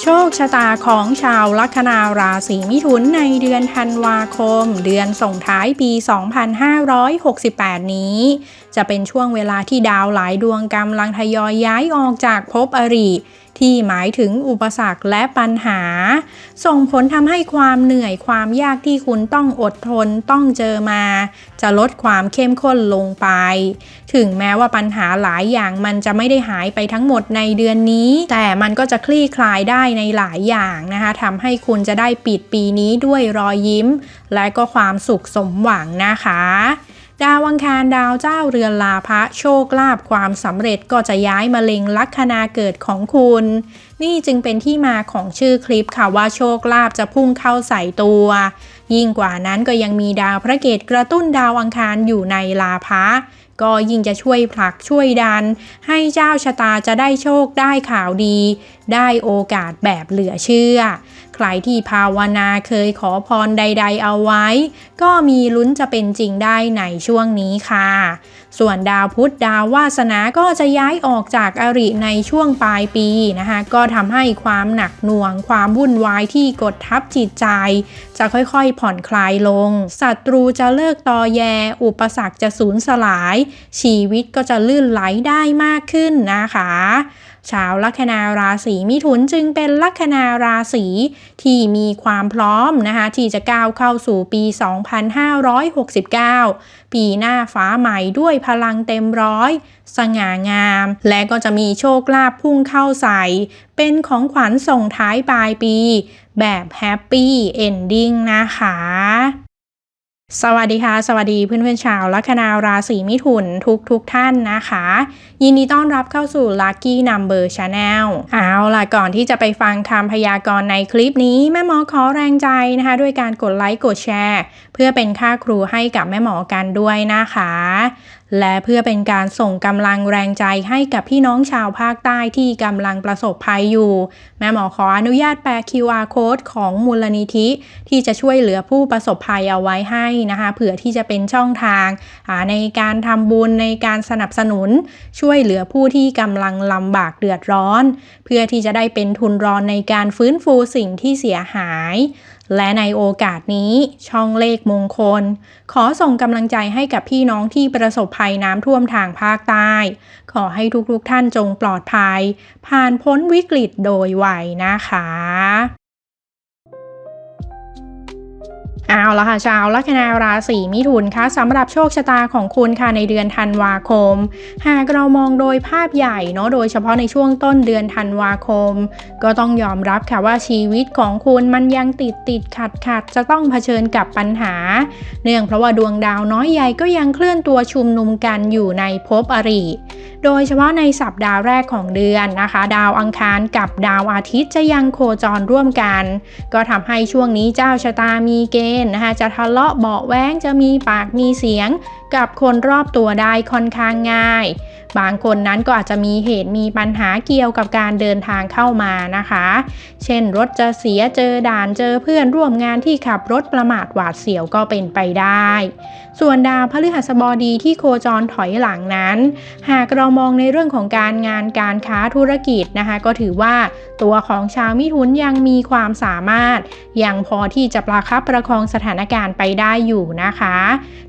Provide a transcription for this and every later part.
โชคชะตาของชาวลัคนาราศีมิถุนในเดือนธันวาคม เดือนส่งท้ายปี 2568 นี้ จะเป็นช่วงเวลาที่ดาวหลายดวงกำลังทยอยย้ายออกจากภพอริ ที่หมายถึงอุปสรรคและปัญหา ส่งผลทำให้ความเหนื่อยความยากที่คุณต้องอดทนต้องเจอมา จะลดความเข้มข้นลงไป ถึงแม้ว่าปัญหาหลายอย่างมันจะไม่ได้หายไปทั้งหมดในเดือนนี้ แต่มันก็จะคลี่คลายได้ในหลายอย่างนะคะทำให้คุณจะได้ปิดปีนี้ด้วยรอยยิ้ม และก็ความสุขสมหวังนะคะ ดาวอังคารดาวเจ้าเรือนลาภะโชคลาภความสำเร็จก็จะย้ายมาเล็งลัคนาเกิดของคุณ นี่จึงเป็นที่มาของชื่อคลิปค่ะว่าโชคลาภจะพุ่งเข้าใส่ตัว ยิ่งกว่านั้นก็ยังมีดาวพระเกตกระตุ้นดาวอังคารอยู่ในลาภะก็ยิ่งจะช่วยผลักช่วยดัน ให้เจ้าชะตาจะได้โชคได้ข่าวดี ได้โอกาสแบบเหลือเชื่อ ใครที่ภาวนาเคยขอพรใด ๆ เอาไว้ ก็มีลุ้นจะเป็นจริงได้ในช่วงนี้ค่ะ ส่วนดาวพุธดาววาสนาก็จะย้ายออกจากอริในช่วงปลายปีนะคะ ก็ทำให้ความหนักหน่วง ความวุ่นวายที่กดทับจิตใจ จะค่อยๆผ่อนคลายลง ศัตรูจะเลิกตอแย อุปสรรคจะสูญสลาย ชีวิตก็จะลื่นไหลได้มากขึ้นนะคะ ชาวลัคนาราศีมิถุนจึงเป็นลัคนาราศีที่มีความพร้อมนะคะที่จะก้าวเข้าสู่ปี 2569 ปีหน้าฟ้าใหม่ด้วยพลังเต็มร้อย สง่างาม และก็จะมีโชคลาภพุ่งเข้าใส่ เป็นของขวัญส่งท้ายปลายปี แบบแฮปปี้เอนดิ้งนะคะ สวัสดีค่ะ สวัสดีเพื่อนๆชาวลัคนาราศีมิถุนทุกทุกท่านนะคะ ยินดีต้อนรับเข้าสู่ Lucky Number Channel เอาล่ะก่อนที่จะไปฟังคำพยากรณ์ในคลิปนี้ แม่หมอขอแรงใจนะคะ ด้วยการกดไลค์กดแชร์ เพื่อเป็นค่าครูให้กับแม่หมอกันด้วยนะคะ และเพื่อเป็นการส่งกำลังแรงใจให้กับพี่น้องชาวภาคใต้ที่กำลังประสบภัยอยู่ แม่หมอขออนุญาตแปะ QR code ของมูลนิธิ ที่จะช่วยเหลือผู้ประสบภัยเอาไว้ให้นะคะเผื่อที่จะเป็นช่องทาง ในการทำบุญในการสนับสนุน ช่วยเหลือผู้ที่กำลังลำบากเดือดร้อน เพื่อที่จะได้เป็นทุนรอนในการฟื้นฟูสิ่งที่เสียหาย และในโอกาสนี้ช่องเลขมงคล ขอส่งกำลังใจให้กับพี่น้องที่ประสบภัยน้ำท่วมทางภาคใต้ ขอให้ทุกๆท่านจงปลอดภัย ผ่านพ้นวิกฤตโดยไวนะคะ เอาละค่ะชาวลัคนาราศีมิถุนคะสำหรับโชคชะตาของคุณค่ะในเดือนธันวาคม หากเรามองโดยภาพใหญ่เนาะโดยเฉพาะในช่วงต้นเดือนธันวาคม ก็ต้องยอมรับค่ะว่าชีวิตของคุณมันยังติดติดขัดขัดจะต้องเผชิญกับปัญหา เนื่องเพราะว่าดวงดาวน้อยใหญ่ก็ยังเคลื่อนตัวชุมนุมกันอยู่ในภพอริโดยเฉพาะในสัปดาห์แรกของเดือนนะคะ ดาวอังคารกับดาวอาทิตย์จะยังโคจรร่วมกัน ก็ทำให้ช่วงนี้เจ้าชะตามีเกณฑ์นะคะจะทะเลาะเบาแว้งจะมีปากมีเสียง กับคนรอบตัวได้ค่อนข้างง่าย บางคนนั้นก็อาจจะมีเหตุมีปัญหาเกี่ยวกับการเดินทางเข้ามานะคะ เช่นรถจะเสียเจอด่านเจอเพื่อนร่วมงานที่ขับรถประมาทหวาดเสียวก็เป็นไปได้ ส่วนดาวพฤหัสบดีที่โคจรถอยหลังนั้น หากเรามองในเรื่องของการงานการค้าธุรกิจนะคะ ก็ถือว่าตัวของชาวมิถุนยังมีความสามารถ ยังพอที่จะประคับประคองสถานการณ์ไปได้อยู่นะคะ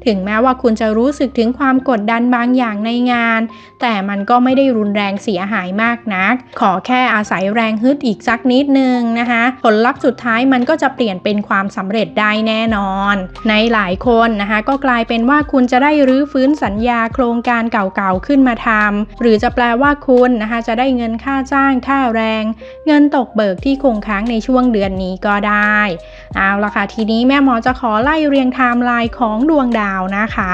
ถึงแม้ว่าคุณจะรู้สึกถึงความกดดันบางอย่างในงาน แต่มันก็ไม่ได้รุนแรงเสียหายมากนัก ขอแค่อาศัยแรงฮึดอีกสักนิดนึงนะคะ ผลลัพธ์สุดท้ายมันก็จะเปลี่ยนเป็นความสำเร็จได้แน่นอน ในหลายคนนะคะ ก็กลายเป็นว่าคุณจะได้รื้อฟื้นสัญญาโครงการเก่าๆขึ้นมาทำหรือจะแปลว่าคุณนะคะจะได้เงินค่าจ้างค่าแรง เงินตกเบิกที่คงค้างในช่วงเดือนนี้ก็ได้เอาละค่ะทีนี้แม่หมอจะขอไล่เรียงไทม์ไลน์ของดวงดาวนะคะ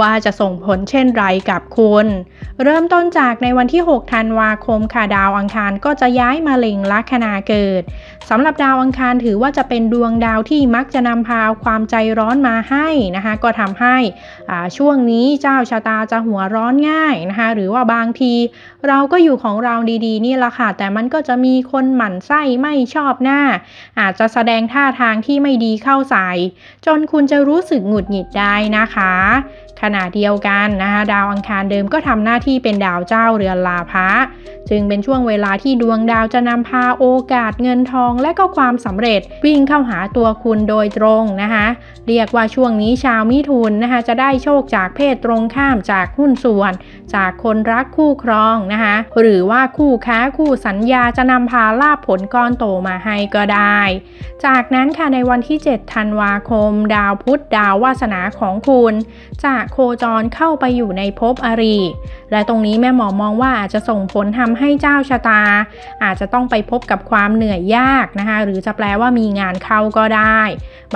ว่าจะส่งผลเช่นไรกับคุณ เริ่มต้นจากในวันที่ 6 ธันวาคมค่ะดาวอังคารก็จะย้ายมาเล็งลัคนาเกิดสำหรับดาวอังคารถือว่าจะเป็นดวงดาวที่มักจะนำพาความใจร้อนมาให้นะคะ ก็ทำให้ช่วงนี้เจ้าชะตาจะหัวร้อนง่ายนะคะ หรือว่าบางที เราก็อยู่ของเราดีๆ นี่แหละค่ะ แต่มันก็จะมีคนหมั่นไส้ไม่ชอบหน้า อาจจะแสดงท่าทางที่ไม่ดีเข้าใส่จนคุณจะรู้สึกหงุดหงิดได้นะคะณะเดียวกันนะคะดาวอังคารเดิมก็ทำหน้าที่เป็นดาวเจ้าเรือนลาภะจึงเป็นช่วงเวลาที่ดวงดาวจะนำพาโอกาสเงินทองและก็ความสำเร็จวิ่งเข้าหาตัวคุณโดยตรงนะคะเรียกว่าช่วงนี้ชาวมิถุนนะคะจะได้โชคจากเพศตรงข้ามจากหุ้นส่วน จากคนรักคู่ครองนะคะหรือว่าคู่ค้าคู่สัญญาจะนำพาลาบผลก้อนโตมาให้ก็ได้ จากนั้นค่ะในวันที่ 7 ธันวาคม ดาวพุธดาววาสนาของคุณจะโคจรเข้าไปอยู่ในภพอริ และตรงนี้แม่หมอมองว่าอาจจะส่งผลทำให้เจ้าชะตา อาจจะต้องไปพบกับความเหนื่อยยากนะคะหรือจะแปลว่ามีงานเข้าก็ได้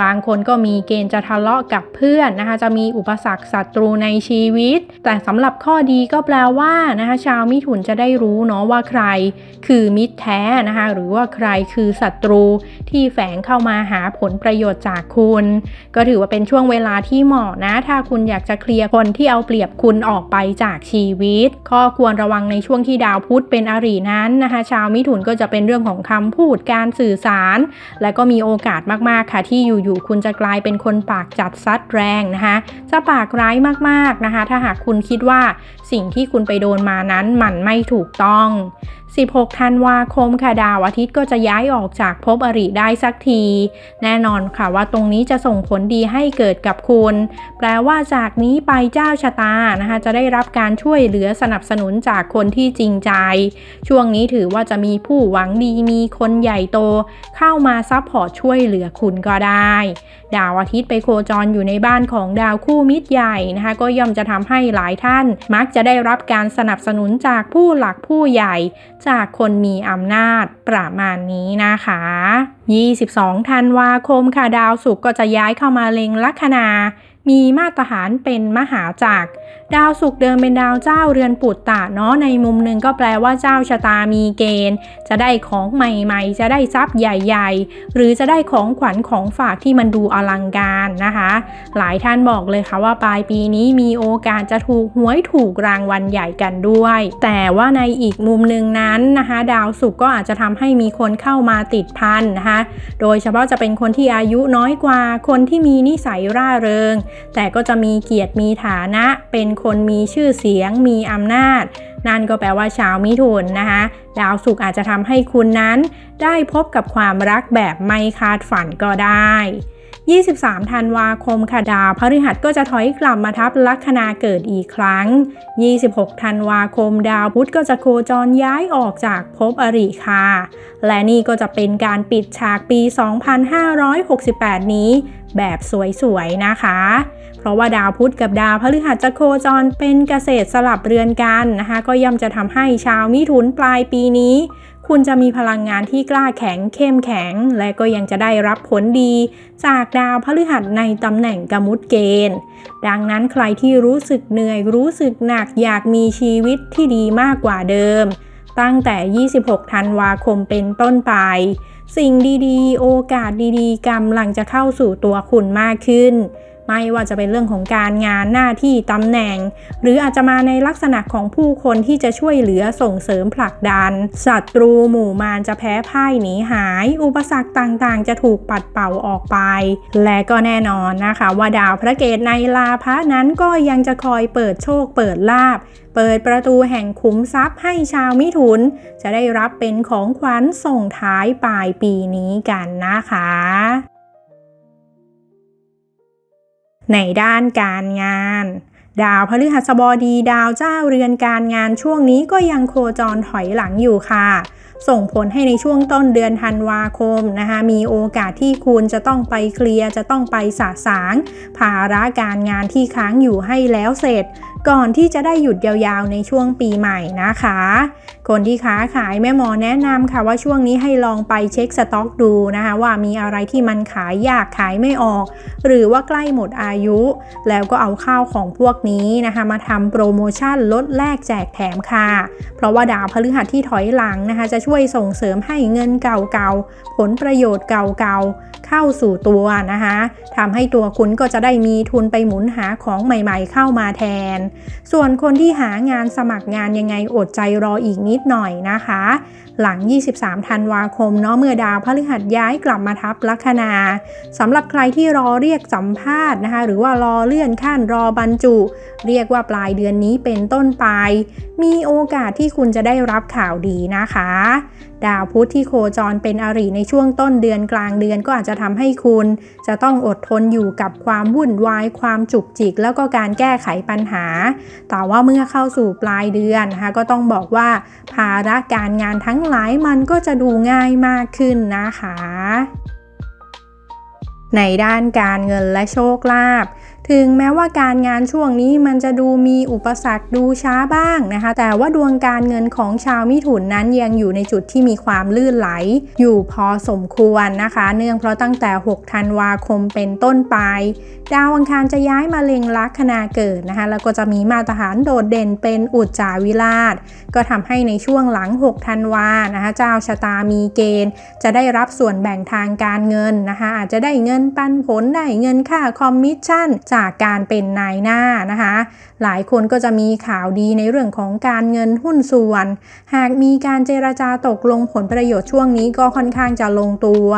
บางคนก็มีเกณฑ์จะทะเลาะกับเพื่อนนะคะจะมีอุปสรรคศัตรูในชีวิต แต่สำหรับข้อดีก็แปลว่านะคะชาวมิถุนจะได้รู้เนาะว่าใคร คือมิตรแท้นะคะหรือว่าใครคือศัตรูที่แฝงเข้ามาหาผลประโยชน์จากคุณ ก็ถือว่าเป็นช่วงเวลาที่เหมาะนะ ถ้าคุณอยากจะเคลียร์คนที่เอาเปรียบคุณออกไปจากชีวิต ข้อควรระวังในช่วงที่ดาวพุธเป็นอรินั้นนะคะ ชาวมิถุนก็จะเป็นเรื่องของคำพูดการสื่อสาร และก็มีโอกาสมากๆค่ะ ที่อยู่ๆคุณจะกลายเป็นคนปากจัดซัดแรงนะคะจะปากร้ายมากๆนะคะ ถ้าหากคุณคิดว่าสิ่งที่คุณไปโดนมานั้นมันไม่ถูกต้อง 16 ธันวาคมค่ะดาวอาทิตย์ก็จะย้ายออกจากภพอริได้สักที แน่นอนค่ะว่าตรงนี้จะส่งผลดีให้เกิดกับคุณ แปลว่าจากนี้ไปเจ้าชะตานะคะจะได้รับการช่วยเหลือสนับสนุนจากคนที่จริงใจ ช่วงนี้ถือว่าจะมีผู้หวังดีมีคนใหญ่โต เข้ามาซัพพอร์ตช่วยเหลือคุณก็ได้ ดาวอาทิตย์ไปโคจรอยู่ในบ้านของดาวคู่มิตรใหญ่นะคะก็ย่อมจะทำให้หลายท่าน มักจะได้รับการสนับสนุนจากผู้หลักผู้ใหญ่ จากคนมีอำนาจประมาณนี้นะคะ 22 ธันวาคมค่ะดาวศุกร์ก็จะย้ายเข้ามาเล็งลัคนามีมาตรฐานเป็นมหาจักร ดาวศุกร์เดิมเป็นดาวเจ้าเรือนปุตตะเนาะในมุมหนึ่งก็แปลว่าเจ้าชะตามีเกณฑ์ จะได้ของใหม่ๆ จะได้ทรัพย์ใหญ่ ๆ หรือจะได้ของขวัญของฝากที่มันดูอลังการนะคะ หลายท่านบอกเลยค่ะว่าปลายปีนี้มีโอกาสจะถูกหวยถูกรางวัลใหญ่กันด้วย แต่ว่าในอีกมุมหนึ่งนั้นนะคะ ดาวศุกร์ก็อาจจะทำให้มีคนเข้ามาติดพันนะคะ โดยเฉพาะจะเป็นคนที่อายุน้อยกว่า คนที่มีนิสัยร่าเริง แต่ก็จะมีเกียรติมีฐานะ เป็นคนมีชื่อเสียง มีอำนาจ นั่นก็แปลว่าชาวมิถุนนะคะดาวศุกร์อาจจะทำให้คุณนั้น ได้พบกับความรักแบบไม่คาดฝันก็ได้ 23 ธันวาคมค่ะดาวพฤหัสก็จะถอยกลับมาทับลัคนาเกิดอีกครั้ง 26 ธันวาคมดาวพุธก็จะโคจรย้ายออกจากภพอริค่ะและนี่ก็จะเป็นการปิดฉากปี 2568 นี้ แบบสวยๆ นะคะ เพราะว่าดาวพุธกับดาวพฤหัสจะโคจรเป็นเกษตรสลับเรือนกันนะคะ ก็ย่อมจะทำให้ชาวมิถุนปลายปีนี้ คุณจะมีพลังงานที่กล้าแข็งเข้มแข็ง และก็ยังจะได้รับผลดี จากดาวพฤหัสในตำแหน่งกมุตเกณฑ์ ดังนั้นใครที่รู้สึกเหนื่อยรู้สึกหนักอยากมีชีวิตที่ดีมากกว่าเดิม ตั้งแต่ 26 ธันวาคมเป็นต้นไปสิ่งดีๆ โอกาสดีๆกำลังจะเข้าสู่ตัวคุณมากขึ้น ไม่ว่าจะเป็นเรื่องของการงานหน้าที่ตำแหน่ง หรืออาจจะมาในลักษณะของผู้คนที่จะช่วยเหลือส่งเสริมผลักดันศัตรูหมู่มารจะแพ้พ่ายหนีหาย อุปสรรคต่างๆ จะถูกปัดเป่าออกไป และก็แน่นอนนะคะ ว่าดาวพระเกตในลาภะนั้นก็ยังจะคอยเปิดโชคเปิดลาบเปิดประตูแห่งขุมทรัพย์ให้ชาวมิถุน จะได้รับเป็นของขวัญส่งท้ายปลายปีนี้กันนะคะ ในด้านการงาน ดาวพฤหัสบดี ดาวเจ้าเรือนการงานช่วงนี้ก็ยังโคจรถอยหลังอยู่ค่ะ ส่งผลให้ในช่วงต้นเดือนธันวาคมนะคะ มีโอกาสที่คุณจะต้องไปเคลียร์ จะต้องไปสะสาง ภาระการงานที่ค้างอยู่ให้แล้วเสร็จ ก่อนที่จะได้หยุดยาวๆในช่วงปีใหม่นะคะ คนที่ค้าขายแม่หมอแนะนำค่ะว่าช่วงนี้ให้ลองไปเช็คสต็อกดูนะคะว่ามีอะไรที่มันขายยากขายไม่ออก หรือว่าใกล้หมดอายุ แล้วก็เอาข้าวของพวกนี้นะคะมาทำโปรโมชั่นลดแลกแจกแถมค่ะ เพราะว่าดาวพฤหัสที่ถอยหลังนะคะ จะช่วยส่งเสริมให้เงินเก่าๆผลประโยชน์เก่าๆเข้าสู่ตัวนะคะทำให้ตัวคุณก็จะได้มีทุนไปหมุนหาของใหม่ ๆ เข้ามาแทนส่วนคนที่หางานสมัครงานยังไงอดใจรออีกนิดหน่อยนะคะ หลัง 23 ธันวาคมเนาะเมื่อดาวพฤหัสย้ายกลับมาทับลัคนาสำหรับใครที่รอเรียกสัมภาษณ์นะคะ หรือว่ารอเลื่อนขั้นรอบรรจุ เรียกว่าปลายเดือนนี้เป็นต้นไป มีโอกาสที่คุณจะได้รับข่าวดีนะคะ ดาวพุธที่โคจรเป็นอริในช่วงต้นเดือนกลางเดือนก็อาจจะทำให้คุณ จะต้องอดทนอยู่กับความวุ่นวาย ความจุกจิก แล้วก็การแก้ไขปัญหา แต่ว่าเมื่อเข้าสู่ปลายเดือนนะคะก็ต้องบอกว่า ภาระการงานทั้งหลายมันก็จะดูง่ายมากขึ้นนะคะในด้านการเงินและโชคลาภ ถึงแม้ว่าการงานช่วงนี้มันจะดูมีอุปสรรคดูช้าบ้างนะคะ แต่ว่าดวงการเงินของชาวมิถุนนั้นยังอยู่ในจุดที่มีความลื่นไหล อยู่พอสมควรนะคะ เนื่องเพราะตั้งแต่ 6 ธันวาคมเป็นต้นไป ดาวอังคารจะย้ายมาเล็งลัคนาเกิดนะคะ แล้วก็จะมีมาตรฐานโดดเด่นเป็นอุจจาวิราช ก็ทำให้ในช่วงหลัง 6 ธันวานะคะเจ้าชะตามีเกณฑ์ จะได้รับส่วนแบ่งทางการเงินนะคะอาจจะได้เงินปันผลได้เงินค่าคอมมิชชั่นจากการเป็นนายหน้านะคะ หลายคนก็จะมีข่าวดีในเรื่องของการเงินหุ้นส่วน หากมีการเจรจาตกลงผลประโยชน์ช่วงนี้ก็ค่อนข้างจะลงตัว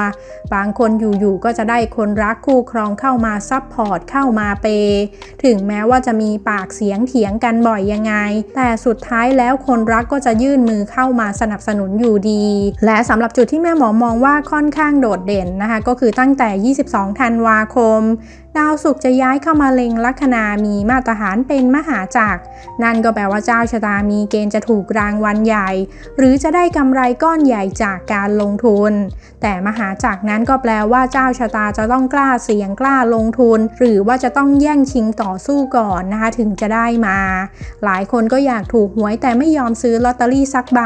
บางคนอยู่ๆก็จะได้คนรักคู่ครองเข้ามาซับพอร์ตเข้ามาเปย์ถึงแม้ว่าจะมีปากเสียงเถียงกันบ่อยยังไง แต่สุดท้ายแล้วคนรักก็จะยื่นมือเข้ามาสนับสนุนอยู่ดี และสำหรับจุดที่แม่หมอมองว่าค่อนข้างโดดเด่นนะคะ ก็คือตั้งแต่ 22 ธันวาคม ดาวศุกร์จะย้ายเข้ามาเล็งลัคนามีมาตรฐานเป็นมหาจักร นั่นก็แปลว่าเจ้าชะตามีเกณฑ์จะถูกรางวัลใหญ่ หรือจะได้กำไรก้อนใหญ่จากการลงทุน แต่มหาจักรนั้นก็แปลว่าเจ้าชะตาจะต้องกล้าเสี่ยงกล้าลงทุน หรือว่าจะต้องแย่งชิงต่อสู้ก่อนนะคะถึงจะได้มา หลายคนก็อยากถูกหวยแต่ไม่ยอมซื้อลอตเตอรี่สักใบ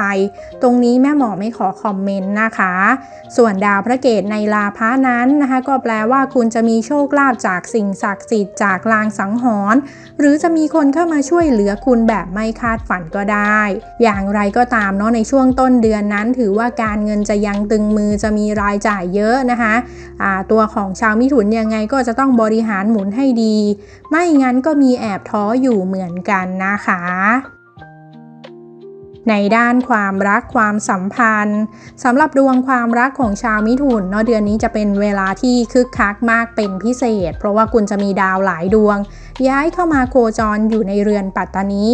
ตรงนี้แม่หมอไม่ขอคอมเมนต์นะคะ ส่วนดาวพระเกตในลาพานั้นนะคะก็แปลว่าคุณจะมีโชคลาภจากากสิ่งศักดิ์สิทธิ์จากลางสังหรณ์หรือจะมีคนเข้ามาช่วยเหลือคุณแบบไม่คาดฝันก็ได้ อย่างไรก็ตามเนาะในช่วงต้นเดือนนั้น ถือว่าการเงินจะยังตึงมือจะมีรายจ่ายเยอะนะคะะตัวของชาวมิถุนยังไงก็จะต้องบริหารหมุนให้ดี ไม่งั้นก็มีแอบท้ออยู่เหมือนกันนะคะ ในด้านความรักความสัมพันธ์สำหรับดวงความรักของชาวมิถุนเนาะเดือนนี้จะเป็นเวลาที่คึกคักมากเป็นพิเศษ เพราะว่าคุณจะมีดาวหลายดวง ย้ายเข้ามาโคจรอยู่ในเรือนปัตตานี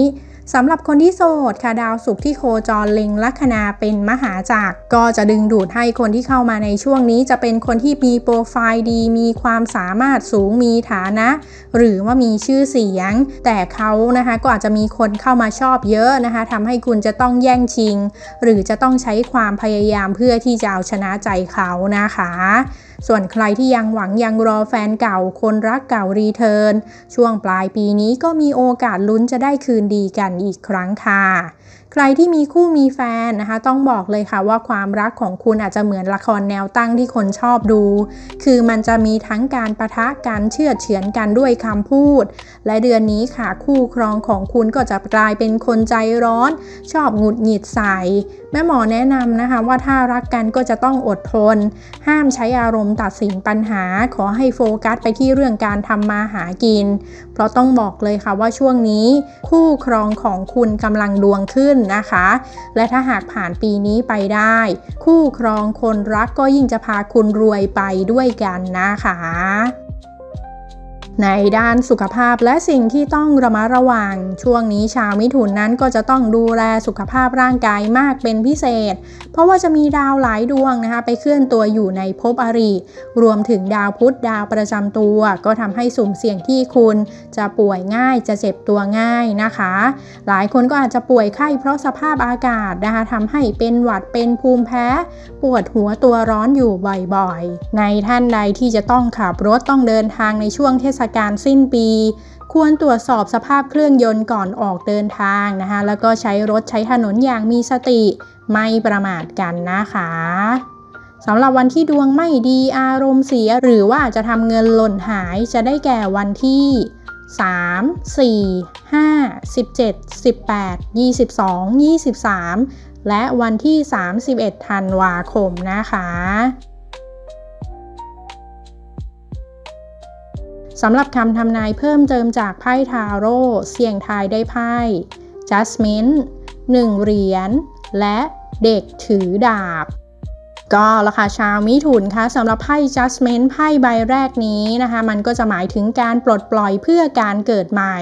สำหรับคนที่โสดค่ะดาวศุกร์ที่โคจรเล็งลัคนาเป็นมหาจักรก็จะดึงดูดให้คนที่เข้ามาในช่วงนี้จะเป็นคนที่มีโปรไฟล์ดี มีความสามารถสูงมีฐานะ หรือว่ามีชื่อเสียง แต่เขานะคะก็อาจจะมีคนเข้ามาชอบเยอะนะคะทำให้คุณจะต้องแย่งชิง หรือจะต้องใช้ความพยายามเพื่อที่จะเอาชนะใจเขานะคะ ส่วนใครที่ยังหวังยังรอแฟนเก่าคนรักเก่ารีเทิร์นช่วงปลายปีนี้ก็มีโอกาสลุ้นจะได้คืนดีกันอีกครั้งค่ะ ใครที่มีคู่มีแฟนนะคะ ต้องบอกเลยค่ะว่าความรักของคุณอาจจะเหมือนละครแนวตั้งที่คนชอบดู คือมันจะมีทั้งการประทะการเชื่อเฉือนกันด้วยคำพูด และเดือนนี้ค่ะคู่ครองของคุณก็จะกลายเป็นคนใจร้อน ชอบหงุดหงิดใส่แม่หมอแนะนำนะคะว่าถ้ารักกันก็จะต้องอดทน ห้ามใช้อารมณ์ตัดสินปัญหา ขอให้โฟกัสไปที่เรื่องการทำมาหากิน เพราะต้องบอกเลยค่ะว่าช่วงนี้ คู่ครองของคุณกำลังดวงขึ้นนะคะ และถ้าหากผ่านปีนี้ไปได้ คู่ครองคนรักก็ยิ่งจะพาคุณรวยไปด้วยกันนะคะ ในด้านสุขภาพและสิ่งที่ต้องระมัดระวัง ช่วงนี้ชาวมิถุนนั้นก็จะต้องดูแลสุขภาพร่างกายมากเป็นพิเศษ เพราะว่าจะมีดาวหลายดวงนะคะ ไปเคลื่อนตัวอยู่ในภพอริ รวมถึงดาวพุธดาวประจำตัว ก็ทำให้สุ่มเสี่ยงที่คุณจะป่วยง่ายจะเจ็บตัวง่ายนะคะ หลายคนก็อาจจะป่วยไข้เพราะสภาพอากาศนะคะทำให้เป็นหวัดเป็นภูมิแพ้ ปวดหัวตัวร้อนอยู่บ่อยๆ ในท่านใดที่จะต้องขับรถต้องเดินทางในช่วงเทศกาลสิ้นปี ควรตรวจสอบสภาพเครื่องยนต์ก่อนออกเดินทางนะคะ แล้วก็ใช้รถใช้ถนนอย่างมีสติ ไม่ประมาทกันนะคะสำหรับวันที่ดวงไม่ดีอารมณ์เสียหรือว่าจะทำเงินหล่นหายจะได้แก่วันที่ 3 4 5 17 18 22 23 และวันที่ 31 ธันวาคมนะคะ สำหรับคำทำนายเพิ่มเติมจากไพ่ทาโร่เสี่ยงทายได้ไพ่ Judgment 1 เหรียญ และเด็กถือดาบ ก็ละค่ะชาวมิถุนคะสำหรับไพ่ Judgment ไพ่ใบแรกนี้นะคะ มันก็จะหมายถึงการปลดปล่อยเพื่อการเกิดใหม่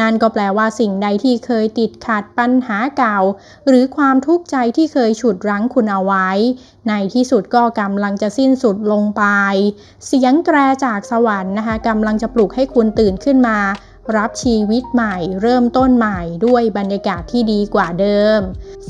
นั่นก็แปลว่าสิ่งใดที่เคยติดขัดปัญหาเก่า หรือความทุกข์ใจที่เคยฉุดรั้งคุณเอาไว้ ในที่สุดก็กำลังจะสิ้นสุดลงไป เสียงแตรจากสวรรค์นะคะกำลังจะปลุกให้คุณตื่นขึ้นมา รับชีวิตใหม่ เริ่มต้นใหม่ด้วยบรรยากาศที่ดีกว่าเดิม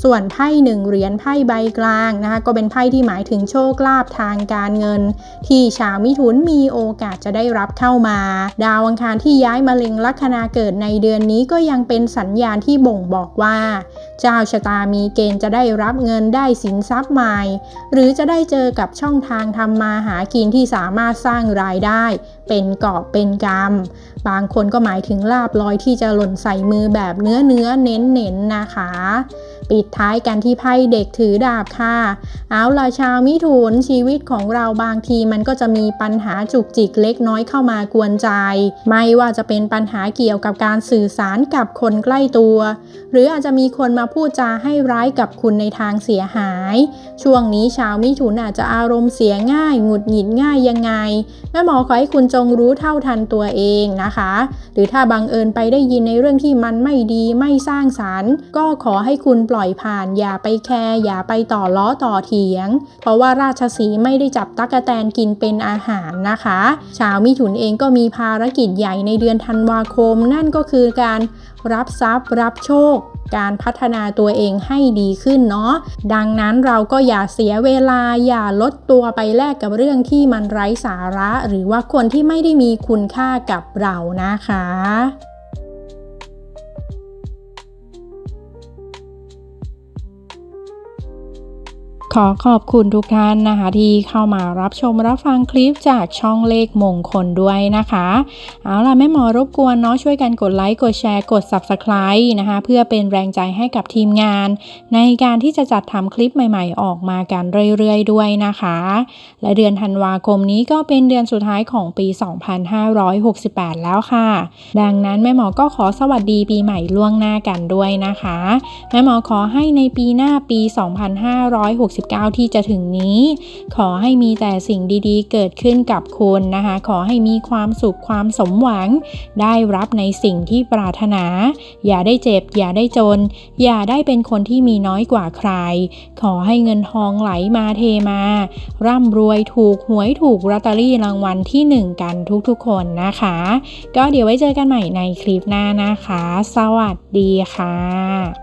ส่วนไพ่หนึ่งเหรียญไพ่ใบกลางนะคะก็เป็นไพ่ที่หมายถึงโชคลาภทางการเงิน ที่ชาวมิถุนมีโอกาสจะได้รับเข้ามา ดาวอังคารที่ย้ายมาเล็งลัคนาเกิดในเดือนนี้ก็ยังเป็นสัญญาณที่บ่งบอกว่า เจ้าชะตามีเกณฑ์จะได้รับเงินได้สินทรัพย์ใหม่ หรือจะได้เจอกับช่องทางทำมาหากินที่สามารถสร้างรายได้ เป็นกอบเป็นกำบางคนก็หมายถึงลาบลอยที่จะหล่นใส่มือแบบเนื้อเนื้อเน้นเน้นนะคะ ปิดท้ายกันที่ไพ่เด็กถือดาบค่ะ เอาล่ะชาวมิถุนชีวิตของเราบางทีมันก็จะมีปัญหาจุกจิกเล็กน้อยเข้ามากวนใจ ไม่ว่าจะเป็นปัญหาเกี่ยวกับการสื่อสารกับคนใกล้ตัว หรืออาจจะมีคนมาพูดจาให้ร้ายกับคุณในทางเสียหาย ช่วงนี้ชาวมิถุนอาจจะอารมณ์เสียง่ายหงุดหงิดง่ายยังไงแม่หมอขอให้คุณจงรู้เท่าทันตัวเองนะคะ หรือถ้าบังเอิญไปได้ยินในเรื่องที่มันไม่ดีไม่สร้างสารรค์ ก็ขอให้คุณปล่อยผ่าน อย่าไปแคร์อย่าไปต่อล้อต่อเถียง เพราะว่าราชสีไม่ได้จับตั๊กแตนกินเป็นอาหารนะคะ ชาวมิถุนเองก็มีภารกิจใหญ่ในเดือนธันวาคม นั่นก็คือการรับทรัพย์รับโชค การพัฒนาตัวเองให้ดีขึ้นเนาะดังนั้นเราก็อย่าเสียเวลาอย่าลดตัวไปแลกกับเรื่องที่มันไร้สาระ หรือว่าคนที่ไม่ได้มีคุณค่ากับเรานะคะ ขอขอบคุณทุกท่านนะคะที่เข้ามารับชมรับฟังคลิปจากช่องเลขมงคลด้วยนะคะ เอาล่ะแม่หมอรบกวนเนาะช่วยกันกดไลค์กดแชร์กด Subscribe นะคะเพื่อเป็นแรงใจให้กับทีมงาน ในการที่จะจัดทำคลิปใหม่ๆ ออกมากันเรื่อยๆด้วยนะคะ และเดือนธันวาคมนี้ก็เป็นเดือนสุดท้ายของปี 2568 แล้วค่ะ ดังนั้นแม่หมอก็ขอสวัสดีปีใหม่ล่วงหน้ากันด้วยนะคะ แม่หมอขอให้ในปีหน้าปี 256 2569ที่จะถึงนี้ ขอให้มีแต่สิ่งดีๆ เกิดขึ้นกับคุณนะคะ ขอให้มีความสุขความสมหวัง ได้รับในสิ่งที่ปรารถนา อย่าได้เจ็บ อย่าได้จน อย่าได้เป็นคนที่มีน้อยกว่าใคร ขอให้เงินทองไหลมาเทมา ร่ำรวยถูกหวยถูกลอตเตอรี่รางวัลที่ 1 กันทุกๆ คนนะคะ ก็เดี๋ยวไว้เจอกันใหม่ในคลิปหน้านะคะ สวัสดีค่ะ